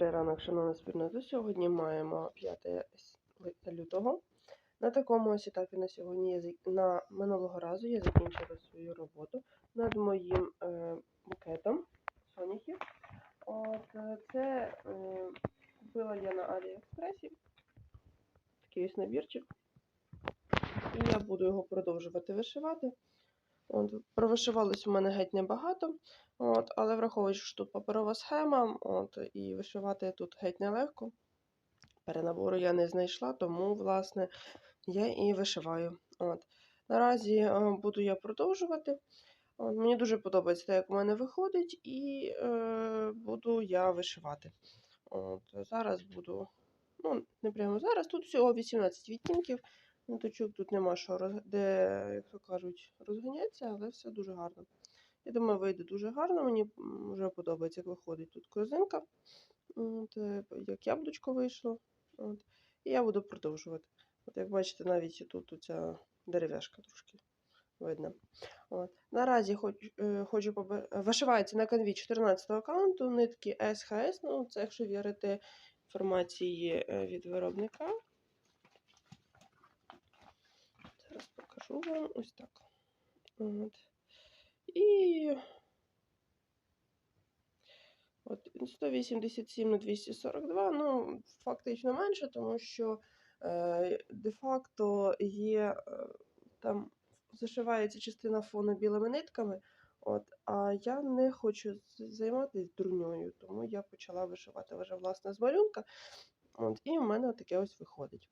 Добрий ранок, шановна спільнота. Сьогодні маємо 5 лютого. На такому ось етапі на сьогодні я на минулого разу я закінчила свою роботу над моїм е, букетом соняхів. От е, це е, купила я на Аліекспресі. Такий ось набірчик. І я буду його продовжувати вишивати. От, провишивалось у мене геть небагато. От, але враховуючи, що тут паперова схема, от, і вишивати тут геть нелегко. Перенабору я не знайшла, тому, власне, я і вишиваю. От. Наразі е, буду я продовжувати. От, мені дуже подобається те, як у мене виходить, і е, буду я вишивати. От, зараз буду, ну, не прямо зараз, тут всього 18 відтінків. Ниточок тут нема що де, як то кажуть, розганятися, але все дуже гарно. Я думаю, вийде дуже гарно. Мені вже подобається, як виходить тут корзинка. От, е, як яблучко вийшло. От. І я буду продовжувати. От, як бачите, навіть тут оця дерев'яшка трошки видно. От. Наразі хоч, е, хочу побе... вишивається на канві 14 аккаунту нитки SHS. Ну, це якщо вірити інформації е, від виробника. Покажу вам ось так. От. І от 187 на 242, ну, фактично менше, тому що е, де-факто є е, там зашивається частина фону білими нитками. От, а я не хочу займатися дурньою, тому я почала вишивати вже власне з малюнка. От, і в мене таке ось виходить.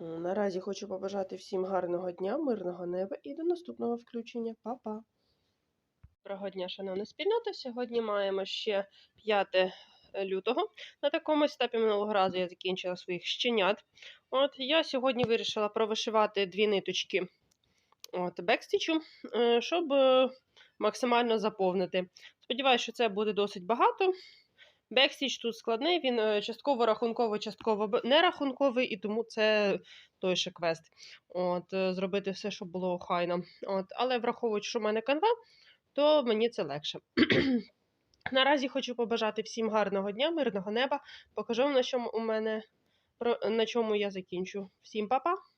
Наразі хочу побажати всім гарного дня, мирного неба і до наступного включення. Па-па! Доброго дня, шановна спільнота. Сьогодні маємо ще 5 лютого. На такому етапі минулого разу я закінчила своїх щенят. От я сьогодні вирішила провишивати дві ниточки от, бекстічу, е, щоб е, максимально заповнити. Сподіваюся, що це буде досить багато. Бекстіч тут складний, він е, частково рахунковий, частково б- не рахунковий, і тому це той ще квест. От, е, зробити все, щоб було охайно. От, але враховуючи, що в мене канва, то мені це легше. Наразі хочу побажати всім гарного дня, мирного неба. Покажу на чому у мене на чому я закінчу. Всім па-па!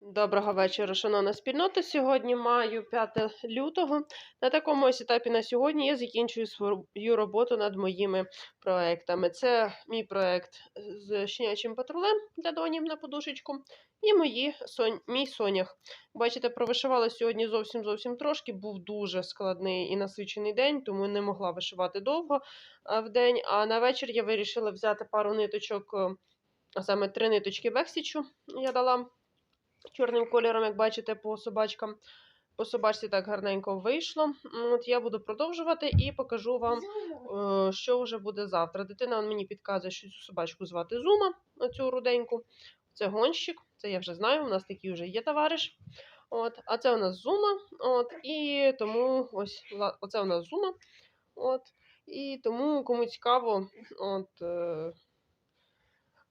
Доброго вечора, шановна спільнота. Сьогодні маю 5 лютого. На такому ось етапі на сьогодні я закінчую свою роботу над моїми проектами. Це мій проект з щенячим патрулем для донів на подушечку. І мої сон... мій сонях. Бачите, провишивала сьогодні зовсім зовсім трошки. Був дуже складний і насичений день, тому не могла вишивати довго в день. А на вечір я вирішила взяти пару ниточок, а саме три ниточки бексічу я дала чорним кольором, як бачите, по собачкам. По собачці так гарненько вийшло. От я буду продовжувати і покажу вам, е, що вже буде завтра. Дитина мені підказує, що цю собачку звати Зума, цю руденьку. Це гонщик, це я вже знаю, у нас такий вже є товариш. От, а це у нас зума. От, і тому ось оце у нас зума. От, і тому кому цікаво, от, е,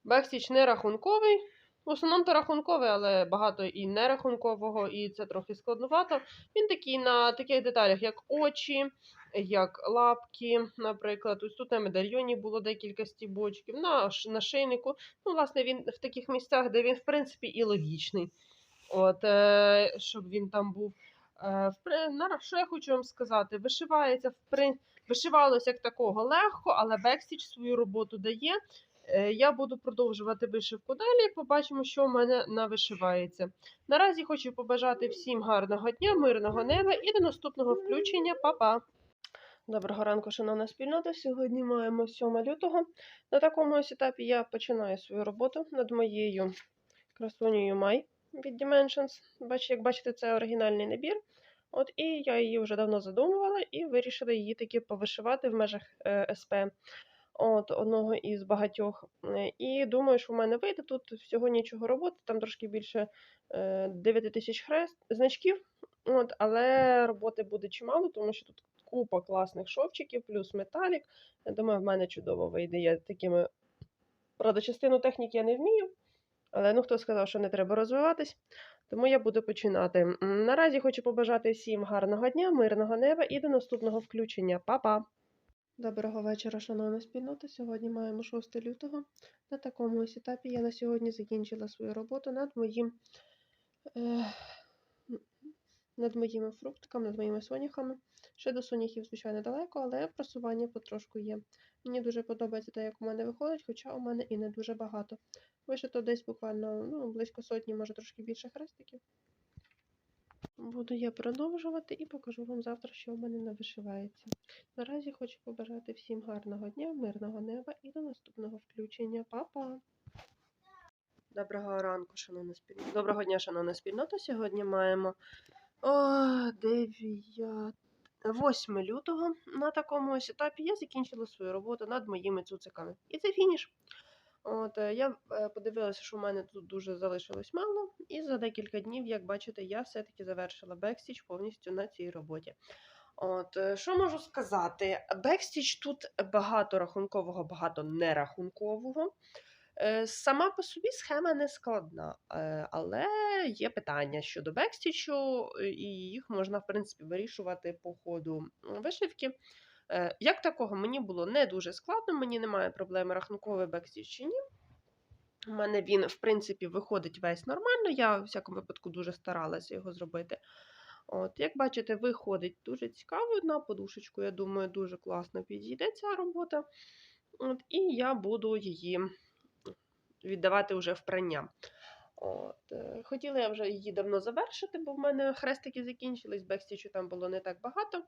бекстіч не рахунковий. В основному то рахунковий, але багато і нерахункового, і це трохи складновато. Він такий на таких деталях, як очі, як лапки, наприклад. Ось тут на медальйоні було декілька стібочків, на ш- нашийнику. Ну, власне, він в таких місцях, де він, в принципі, і логічний. От, е, щоб він там був. Е, на- що я хочу вам сказати? Вишивається, в при... вишивалося як такого легко, але бекстіч свою роботу дає. Е, Я буду продовжувати вишивку далі. Побачимо, що в мене навишивається. Наразі хочу побажати всім гарного дня, мирного неба і до наступного включення. Па-па! Доброго ранку, шановна спільнота. Сьогодні маємо 7 лютого. На такому ось етапі я починаю свою роботу над моєю красунею Май від Dimensions. Як бачите, це оригінальний набір. От і я її вже давно задумувала і вирішила її таки повишивати в межах е, СП. От одного із багатьох. Е, І думаю, що в мене вийде тут всього нічого роботи, там трошки більше е, 9 тисяч хрест значків. От, але роботи буде чимало, тому що тут купа класних шовчиків, плюс металік. Я думаю, в мене чудово вийде. Я такими. Правда, частину техніки я не вмію, але ну хто сказав, що не треба розвиватись, тому я буду починати. Наразі хочу побажати всім гарного дня, мирного неба і до наступного включення. Па-па! Доброго вечора, шановна спільнота. Сьогодні маємо 6 лютого. На такому ось етапі я на сьогодні закінчила свою роботу над моїм е, над моїми фруктиками, над моїми соняхами. Ще до соняхів, звичайно, далеко, але просування потрошку є. Мені дуже подобається те, як у мене виходить, хоча у мене і не дуже багато. Вишито десь буквально ну, близько сотні, може трошки більше хрестиків. Буду я продовжувати і покажу вам завтра, що в мене не вишивається. Наразі хочу побажати всім гарного дня, мирного неба і до наступного включення. Па-па! Доброго ранку, шановна спільнота. Доброго дня, шановна спільнота. Сьогодні маємо о, 9... 8 лютого. На такому ось етапі я закінчила свою роботу над моїми цуциками. І це фініш. От, е, я е, подивилася, що в мене тут дуже залишилось мало, і за декілька днів, як бачите, я все-таки завершила бекстіч повністю на цій роботі. От, е, що можу сказати? Бекстіч тут багато рахункового, багато нерахункового. Сама по собі схема не складна, але є питання щодо бекстічу, і їх можна, в принципі, вирішувати по ходу вишивки. Е, Як такого мені було не дуже складно, мені немає проблеми рахунковий бекстіч чи ні. У мене він, в принципі, виходить весь нормально. Я, в всякому випадку, дуже старалася його зробити. От, Як бачите, виходить дуже цікаво на подушечку. Я думаю, дуже класно підійде ця робота. От, І я буду її віддавати вже в прання. От, е, Хотіла я вже її давно завершити, бо в мене хрестики закінчились, бекстічу там було не так багато.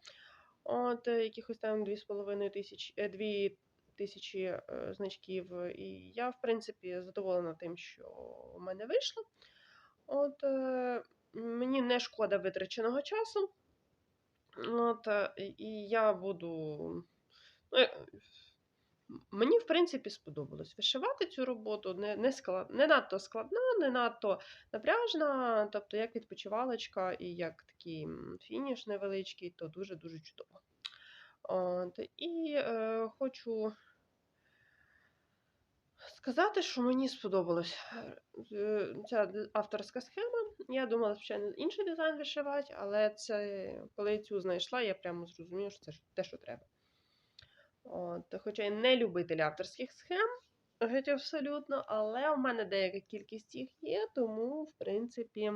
От, е, якихось там 2,5 тисячі, е, 2 тисячі е, значків. І я, в принципі, задоволена тим, що в мене вийшло. От, мені не шкода витраченого часу. От, і я буду. Ну, Мені, в принципі, сподобалось вишивати цю роботу. Не, не, склад... не надто складна, не надто напряжна, тобто як відпочивалочка і як такий фініш невеличкий, то дуже-дуже чудово. От, і е, хочу сказати, що мені сподобалась е, ця авторська схема. Я думала, звичайно, інший дизайн вишивати, але це, коли цю знайшла, я прямо зрозуміла, що це те, що треба. От, хоча я не любитель авторських схем, геть абсолютно, але у мене деяка кількість їх є, тому, в принципі,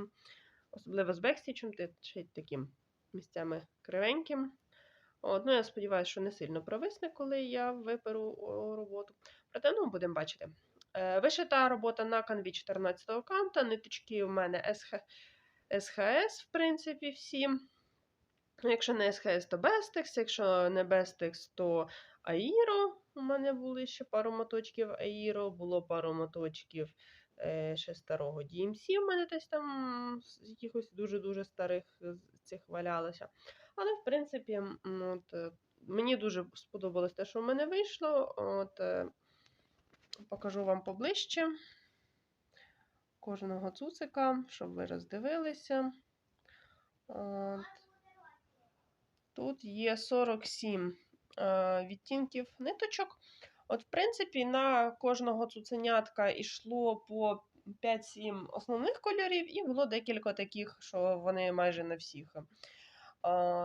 особливо з бекстічем, ти ще таким місцями кривеньким. От, ну, я сподіваюся, що не сильно провисне, коли я виперу роботу. Проте, ну, будемо бачити. Е, вишита робота на канві 14-го канта, ниточки у мене СХ... СХС, в принципі, всі. Якщо не СХС, то Bestex, якщо не Bestex, то Аїро. У мене були ще пару моточків Аїро, було пару моточків е, ще старого DMC. У мене десь там з якихось дуже-дуже старих цих валялося. Але, в принципі, от, е, мені дуже сподобалось те, що в мене вийшло. От, е, покажу вам поближче кожного цуцика, щоб ви роздивилися. От. Тут є 47 е, відтінків ниточок. От, в принципі, на кожного цуценятка йшло по 5-7 основних кольорів, і було декілька таких, що вони майже на всіх е,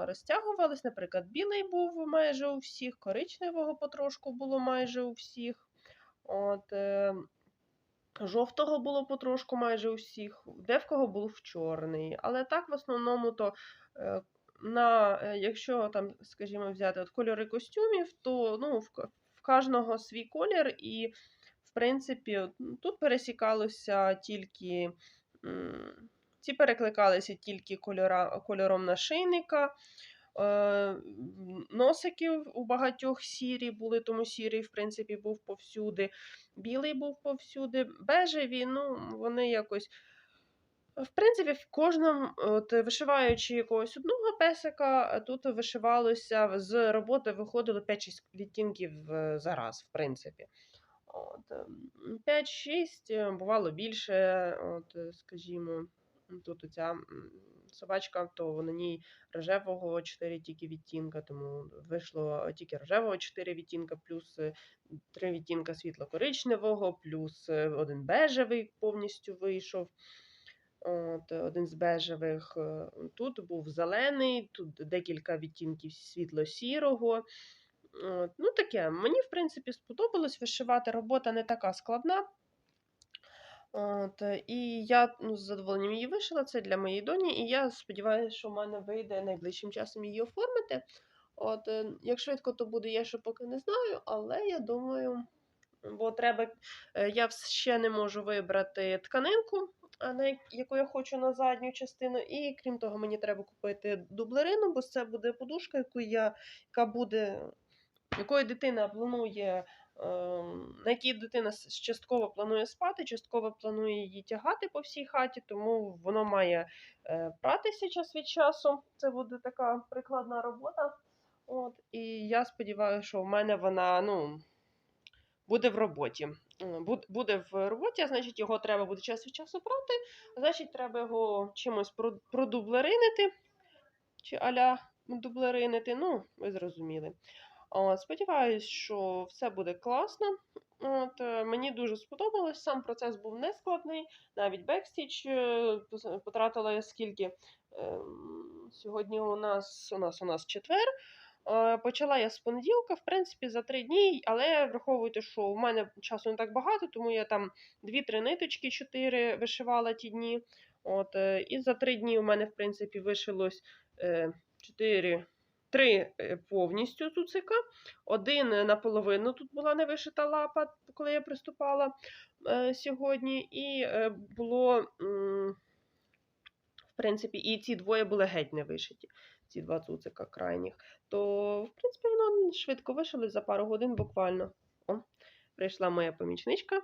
розтягувались. Наприклад, білий був майже у всіх, коричневого потрошку було майже у всіх. От, е, Жовтого було потрошку майже у всіх, де в кого був чорний. Але так, в основному, то е, на, е, якщо там, скажімо, взяти от кольори костюмів, то ну, в, в кожного свій колір, і, в принципі, ну, тут пересікалося тільки. Ці перекликалися тільки кольора, кольором нашийника. Е, Носиків у багатьох сірі були, тому сірий, в принципі, був повсюди. Білий був повсюди. Бежеві, ну, вони якось. В принципі, в кожному, от, вишиваючи якогось одного песика, е, тут вишивалося з роботи виходило 5-6 відтінків е, за раз, в принципі. От, ем, 5-6, е, бувало більше, от, скажімо, тут оця собачка, то на ній рожевого 4 тільки відтінка, тому вийшло тільки рожевого 4 відтінка, плюс 3 відтінка світло-коричневого, плюс один бежевий повністю вийшов. От, один з бежевих. е, Тут був зелений, тут декілька відтінків світло-сірого. От. Ну, таке. Мені, в принципі, сподобалось вишивати. Робота не така складна. От, і я ну, з задоволенням її вишила. Це для моєї доні, і я сподіваюся, що в мене вийде найближчим часом її оформити. От, е, як швидко то буде, я ще поки не знаю, але я думаю, бо треба. е, Я ще не можу вибрати тканинку, яку я хочу на задню частину. І крім того, мені треба купити дублерину, бо це буде подушка, яку я, яка буде, якою дитина планує. ем, На якій дитина частково планує спати, частково планує її тягати по всій хаті, тому воно має е, пратися час від часу. Це буде така прикладна робота. От, і я сподіваюся, що в мене вона ну, буде в роботі. Буде в роботі, а значить, його треба буде час від часу брати, а значить, треба його чимось про- продублеринити, чи аля дублеринити. Ну, ви зрозуміли. Сподіваюсь, що все буде класно. От, е, мені дуже сподобалось. Сам процес був нескладний. Навіть бекстіч е, потратила я скільки. Ем, Сьогодні у нас у нас у нас четвер. Е, Почала я з понеділка, в принципі, за три дні, але враховуйте, що в мене часу не так багато, тому я там дві-три ниточки, чотири вишивала ті дні. От, е, і за три дні у мене, в принципі, вишилось е, чотири, три е, повністю цуцика. Один наполовину тут була не вишита лапа, коли я приступала сьогодні. І було, в принципі, і ці двоє були геть не вишиті, ці два цуцика крайніх. То, в принципі, воно швидко вишилось за пару годин буквально. О, прийшла моя помічничка.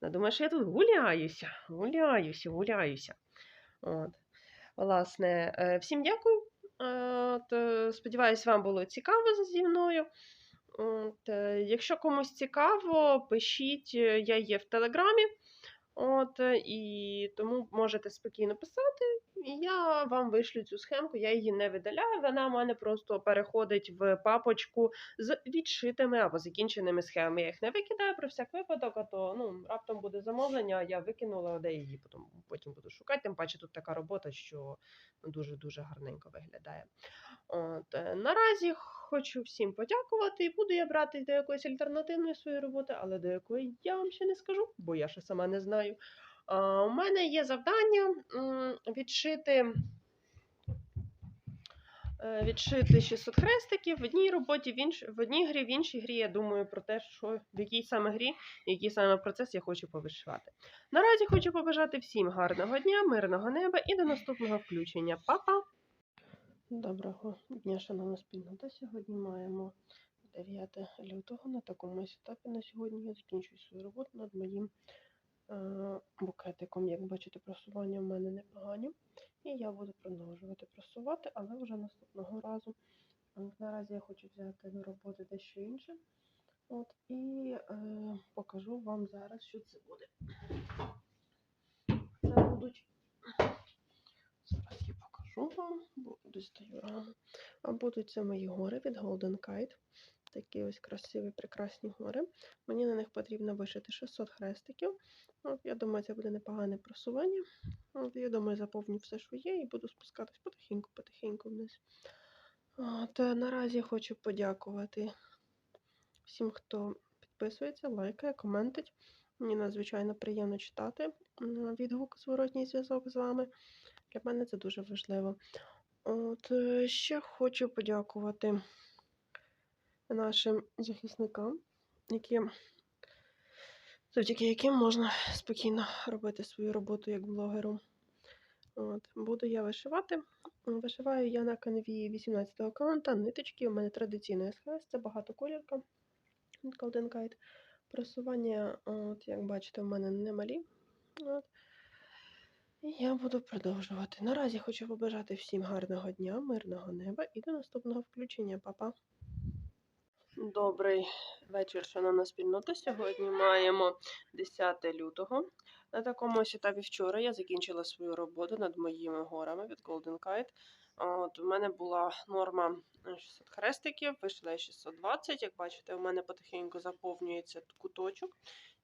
Вона думає, що я тут гуляюся, гуляюся, гуляюся. От. Власне, е, всім дякую. Е, От, е, сподіваюсь, вам було цікаво зі мною. От, якщо комусь цікаво, пишіть, я є в Телеграмі. От, е, і тому можете спокійно писати, і я вам вишлю цю схемку, я її не видаляю. Вона в мене просто переходить в папочку з відшитими або закінченими схемами. Я їх не викидаю про всяк випадок, а то ну, раптом буде замовлення, я викинула, де її потім, потім буду шукати. Тим паче тут така робота, що дуже-дуже гарненько виглядає. От, е, наразі хочу всім подякувати, і буду я брати до якоїсь альтернативної своєї роботи, але до якої я вам ще не скажу, бо я ще сама не знаю. А, у мене є завдання відшити. е, Відшити 600 хрестиків в одній роботі, в, інш... в одній грі, в іншій грі я думаю про те, що в якій саме грі, який саме процес я хочу повишивати. Наразі хочу побажати всім гарного дня, мирного неба і до наступного включення. Па-па! Доброго дня, шановна спільнота. Сьогодні маємо 9 лютого. На такому етапі на сьогодні я закінчую свою роботу над моїм е, букетиком. Як бачите, просування в мене непогані. І я буду продовжувати просувати, але вже наступного разу. Наразі я хочу взяти до роботи дещо інше. От, і е, покажу вам зараз, що це буде. Це будуть. Зараз вам, бо раму. А будуть це мої гори від Golden Kite. Такі ось красиві, прекрасні гори. Мені на них потрібно вишити 600 хрестиків. От, я думаю, це буде непогане просування. От, я думаю, заповню все, що є, і буду спускатись потихеньку-потихеньку вниз. От, е, наразі хочу подякувати всім, хто підписується, лайкає, коментить. Мені надзвичайно приємно читати відгук, зворотній зв'язок з вами. Для мене це дуже важливо. От е, ще хочу подякувати нашим захисникам, які, завдяки яким можна спокійно робити свою роботу як блогеру. От, буду я вишивати. Вишиваю я на канві 18-го аккаунта, ниточки. У мене традиційний СХС, це багатоколірка Golden. Просування, от, як бачите, в мене немалі. От. Я буду продовжувати. Наразі хочу побажати всім гарного дня, мирного неба і до наступного включення. Па-па! Добрий вечір, шановна спільнота. Сьогодні маємо 10 лютого. На такому ось вчора я закінчила свою роботу над моїми горами від Golden Kite. От, у мене була норма 600 хрестиків, вийшла я 620. Як бачите, у мене потихеньку заповнюється куточок.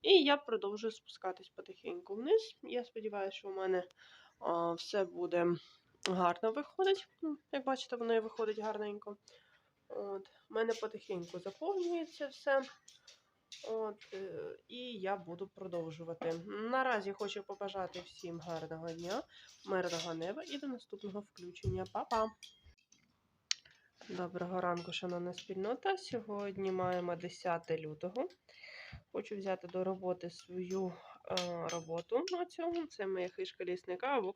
І я продовжую спускатись потихеньку вниз. Я сподіваюся, що у мене а, все буде гарно виходить. Як бачите, воно і виходить гарненько. От, в мене потихеньку заповнюється все. От, е, і я буду продовжувати. Наразі хочу побажати всім гарного дня, мирного неба і до наступного включення. Па-па! Доброго ранку, шановна спільнота. Сьогодні маємо 10 лютого. Хочу взяти до роботи свою е, роботу на цьому. Це моя хишка лісника або.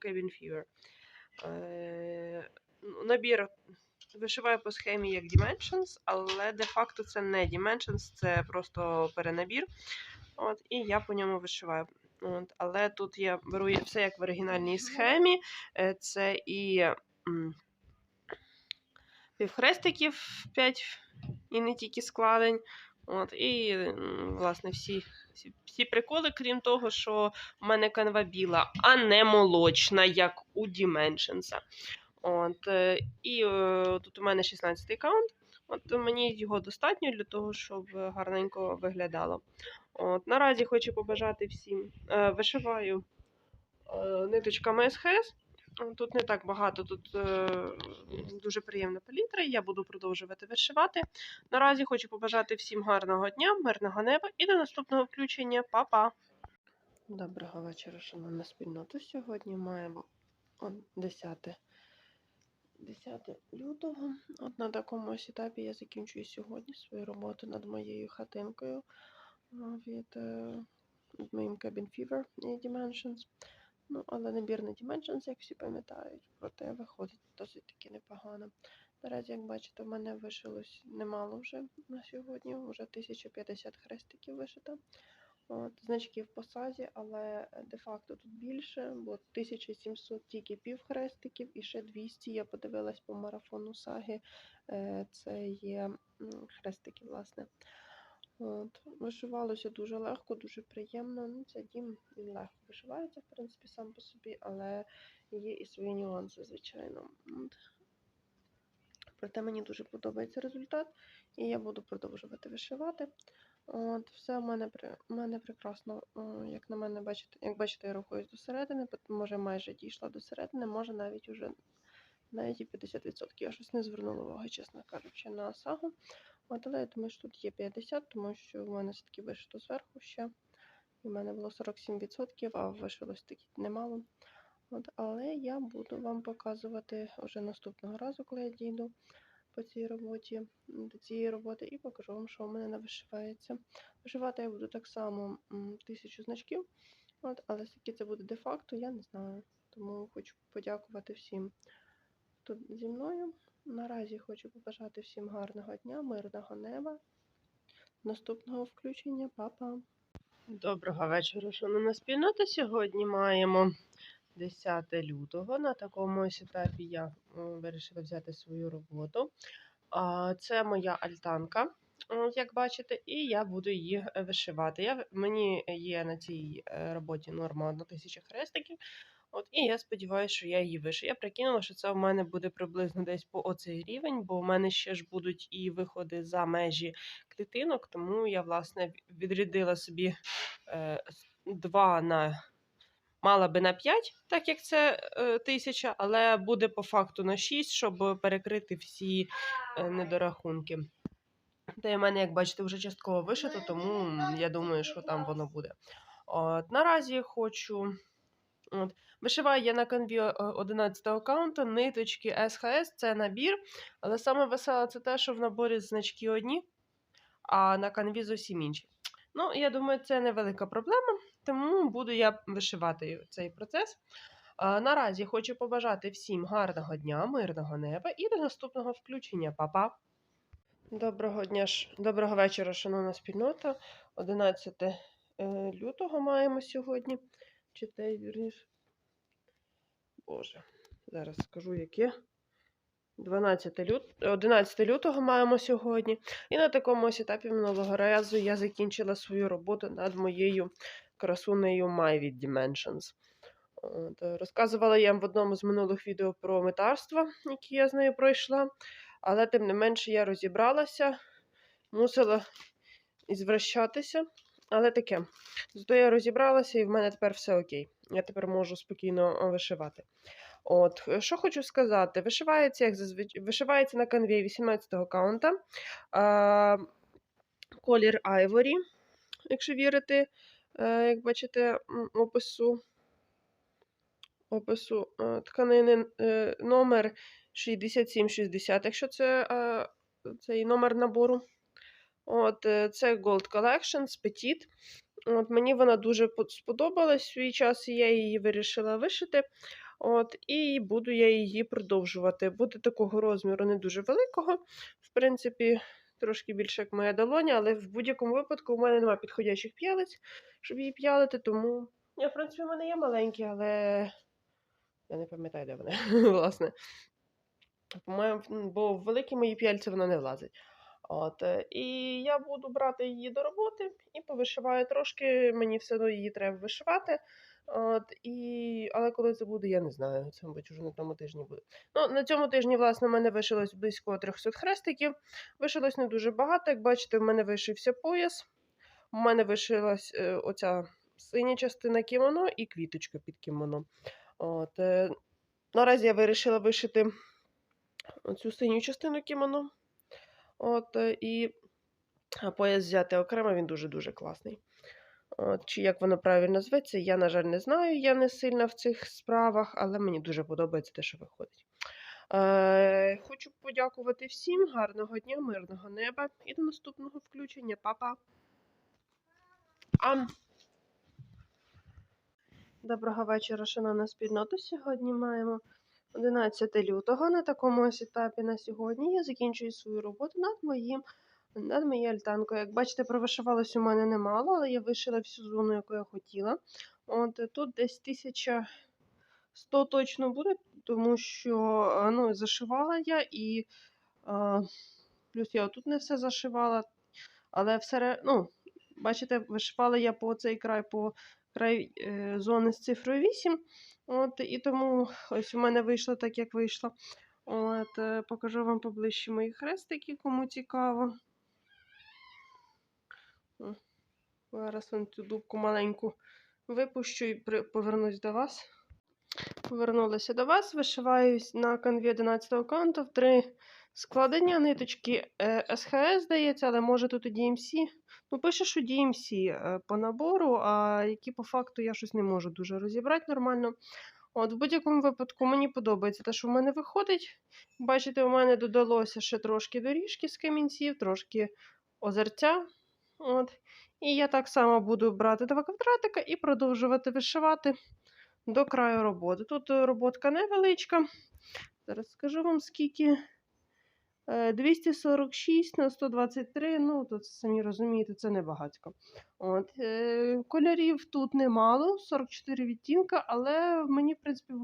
Е, ну, набір вишиваю по схемі як Dimensions, але де-факто це не Dimensions, це просто перенабір. От, і я по ньому вишиваю. От, але тут я беру все як в оригінальній схемі. Е, Це і півхрестиків 5 і не тільки складень. От, і, власне, всі, всі, приколи, крім того, що в мене канва біла, а не молочна, як у Dimensions. От, е, і е, тут у мене 16 аккаунт. От мені його достатньо для того, щоб гарненько виглядало. От, наразі хочу побажати всім. Е, вишиваю ниточками СХС. Тут не так багато, тут е, дуже приємна палітра, і я буду продовжувати вишивати. Наразі хочу побажати всім гарного дня, мирного неба і до наступного включення. Па-па! Доброго вечора, шановна спільнота. Сьогодні маємо 10, 10 лютого. От на такому ось етапі я закінчую сьогодні свою роботу над моєю хатинкою від, е, від моїм Cabin Fever Dimensions. Ну, але набір не Dimensions, як всі пам'ятають, проте виходить досить таки непогано. Наразі, як бачите, в мене вишилось немало вже на сьогодні, вже 1050 хрестиків вишито. От, значків по сазі, але е, де-факто тут більше, бо 1700 тільки півхрестиків і ще 200 я подивилась по марафону саги. е, Це є хрестики, власне. От, вишивалося дуже легко, дуже приємно. Ну, це дім він легко вишивається, в принципі, сам по собі, але є і свої нюанси, звичайно. От. Проте мені дуже подобається результат, і я буду продовжувати вишивати. От, все в мене, в мене прекрасно, як на мене, бачите, як бачите, я рухаюсь до середини, може майже дійшла до середини, може навіть уже навіть і 50%. Я щось не звернула уваги, чесно кажучи, на сагу. От, але я думаю, що тут є 50, тому що в мене все-таки вишито зверху ще. І в мене було 47%, а вишилось таки немало. От, але я буду вам показувати вже наступного разу, коли я дійду по цій роботі, до цієї роботи, і покажу вам, що в мене не вишивається. Вишивати я буду так само тисячу значків, от, але скільки це буде де-факто, я не знаю. Тому хочу подякувати всім, хто зі мною. Наразі хочу побажати всім гарного дня, мирного неба. Наступного включення, Па-па! Доброго вечора, шановна спільнота. Сьогодні маємо 10 лютого. На такому ось етапі я вирішила взяти свою роботу. Це моя альтанка, як бачите, і я буду її вишивати. Мені є на цій е, роботі норма 1000 хрестиків. От, і я сподіваюся, що я її вишию. Я прикинула, що це в мене буде приблизно десь по оцей рівень, бо в мене ще ж будуть і виходи за межі клітинок, тому я, власне, відрядила собі е, с- два на. Мала би на 5, так як це е, тисяча, але буде по факту на 6, щоб перекрити всі е, недорахунки. Та й в мене, як бачите, вже частково вишито, тому я думаю, що там воно буде. От, наразі хочу. От, вишиваю я на канві е, 11 аккаунту, ниточки SHS, це набір. Але саме веселе це те, що в наборі значки одні, а на канві зовсім інші. Ну, я думаю, це невелика проблема, тому буду я вишивати цей процес. А, наразі хочу побажати всім гарного дня, мирного неба і до наступного включення. Па-па! Доброго дня, доброго вечора, шановна спільнота. 11 е, лютого маємо сьогодні. Те, вірніше. Боже, зараз скажу яке. 12 лют... 11 лютого маємо сьогодні. І на такому ось етапі минулого разу я закінчила свою роботу над моєю красунею My від Dimensions. От, розказувала я вам в одному з минулих відео про метарство, які я з нею пройшла. Але тим не менше я розібралася, мусила ізвращатися. Але таке. Зато я розібралася, і в мене тепер все окей. Я тепер можу спокійно е, вишивати. От, е, що хочу сказати, вишивається, як зазвичай, вишивається на канві 18-го каунта. А, колір Ivory, якщо вірити, е, як бачите, опису, опису е, тканини е, номер 6760, якщо це е, цей номер набору. От, е, це Gold Collections Petit. От, мені вона дуже сподобалась в свій час, і я її вирішила вишити. От, і буду я її продовжувати. Буде такого розміру не дуже великого. В принципі, трошки більше, як моя долоня, але в будь-якому випадку у мене немає підходячих п'ялиць, щоб її п'ялити, тому. Я, в принципі, в мене є маленькі, але я не пам'ятаю, де вони, власне. Бо в великі мої п'яльці вона не влазить. От, е, і я буду брати її до роботи і повишиваю трошки. Мені все одно її треба вишивати. От, і... Але коли це буде, я не знаю. Це, мабуть, вже на тому тижні буде. Ну, на цьому тижні, власне, в мене вишилось близько 300 хрестиків. Вишилось не дуже багато. Як бачите, в мене вишився пояс. У мене вишилась е, оця синя частина кімоно і квіточка під кімоно. От, е, наразі я вирішила вишити цю синю частину кімоно. От, е, і а пояс взяти окремо, він дуже-дуже класний. От, чи як воно правильно зветься, я, на жаль, не знаю. Я не сильна в цих справах, але мені дуже подобається те, що виходить. Е, хочу подякувати всім, гарного дня, мирного неба і до наступного включення. Па-па! Ам! Доброго вечора, шановна спільнота. Сьогодні маємо 11 лютого. На такому ось етапі на сьогодні я закінчую свою роботу над моїм над моєю альтанкою. Як бачите, провишивалось у мене немало, але я вишила всю зону, яку я хотіла. От е, тут десь 1100 точно буде, тому що е, ну, зашивала я і а, плюс я отут не все зашивала, але все, ну, бачите, вишивала я по цей край, по край е, зони з цифрою 8. От, і тому ось у мене вийшло так, як вийшло. От, е, покажу вам поближче мої хрестики, кому цікаво. Зараз вон цю дубку маленьку випущу і при- повернусь до вас. Повернулася до вас, вишиваюсь на канві 11 аккаунту в три складення ниточки е, СХС, здається, але може тут і DMC. Ну, пише, що DMC по набору, а які по факту я щось не можу дуже розібрати нормально. От, в будь-якому випадку мені подобається те, що в мене виходить. Бачите, у мене додалося ще трошки доріжки з камінців, трошки озерця. От. І я так само буду брати два квадратика і продовжувати вишивати до краю роботи. Тут е, роботка невеличка. Зараз скажу вам скільки. Е, 246 на 123, ну, тут самі розумієте, це небагатько. От, е, кольорів тут немало, 44 відтінка, але мені, в принципі,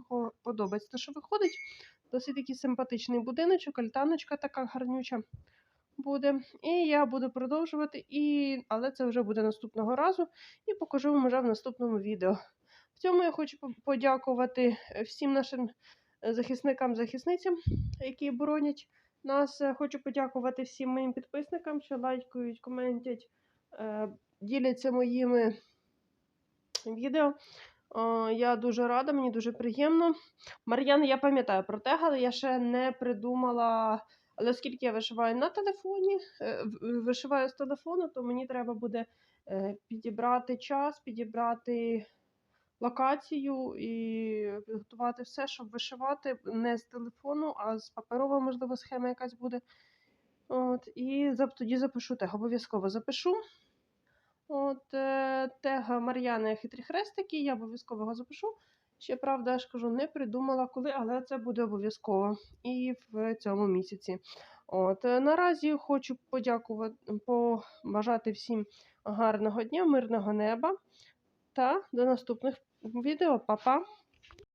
подобається те, що виходить. Досить такий симпатичний будиночок, альтаночка така гарнюча буде. І я буду продовжувати, і... але це вже буде наступного разу, і покажу вам вже в наступному відео. В цьому я хочу подякувати е, всім нашим е, захисникам, захисницям, які боронять нас. Е, Хочу подякувати всім моїм підписникам, що лайкають, коментять, е, діляться моїми відео. Я дуже рада, мені дуже приємно. Мар'ян, я пам'ятаю про те, але я ще не придумала. Але оскільки я вишиваю на телефоні, е, вишиваю з телефону, то мені треба буде підібрати час, підібрати локацію і підготувати все, щоб вишивати не з телефону, а з паперова, можливо, схема якась буде. От, і тоді запишу тег. Обов'язково запишу. От, е, тег Мар'яни хитрі хрестики, я обов'язково його запишу. Ще, правда, я ж кажу, не придумала коли, але це буде обов'язково і в цьому місяці. От, е, наразі хочу подякувати, побажати всім гарного дня, мирного неба та до наступних відео. Па-па!